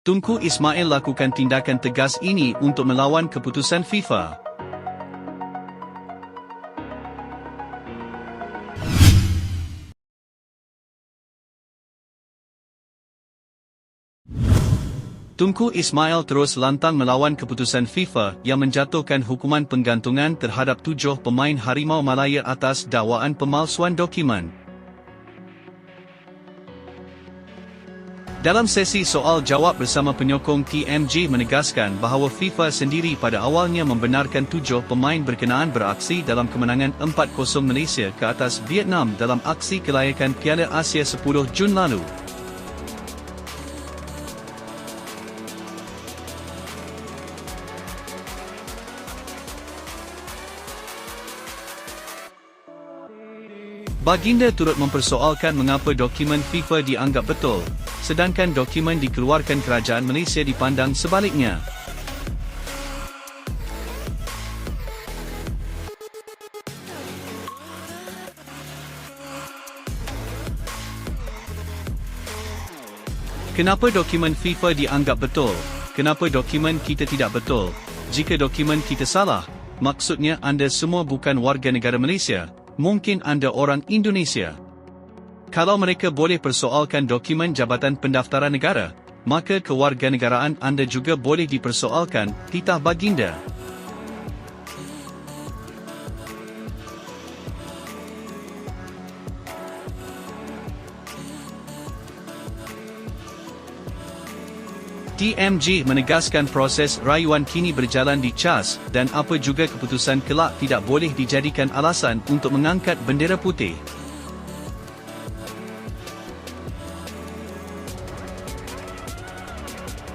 Tunku Ismail lakukan tindakan tegas ini untuk melawan keputusan FIFA. Tunku Ismail terus lantang melawan keputusan FIFA yang menjatuhkan hukuman penggantungan terhadap tujuh pemain Harimau Malaya atas dakwaan pemalsuan dokumen. Dalam sesi soal jawab bersama penyokong TMG menegaskan bahawa FIFA sendiri pada awalnya membenarkan tujuh pemain berkenaan beraksi dalam kemenangan 4-0 Malaysia ke atas Vietnam dalam aksi kelayakan Piala Asia 10 Jun lalu. Baginda turut mempersoalkan mengapa dokumen FIFA dianggap betul, sedangkan dokumen dikeluarkan kerajaan Malaysia dipandang sebaliknya. Kenapa dokumen FIFA dianggap betul? Kenapa dokumen kita tidak betul? Jika dokumen kita salah, maksudnya anda semua bukan warga negara Malaysia, mungkin anda orang Indonesia. Kalau mereka boleh persoalkan dokumen Jabatan Pendaftaran Negara, maka kewarganegaraan anda juga boleh dipersoalkan, titah baginda. TMG menegaskan proses rayuan kini berjalan di CAS dan apa juga keputusan kelak tidak boleh dijadikan alasan untuk mengangkat bendera putih.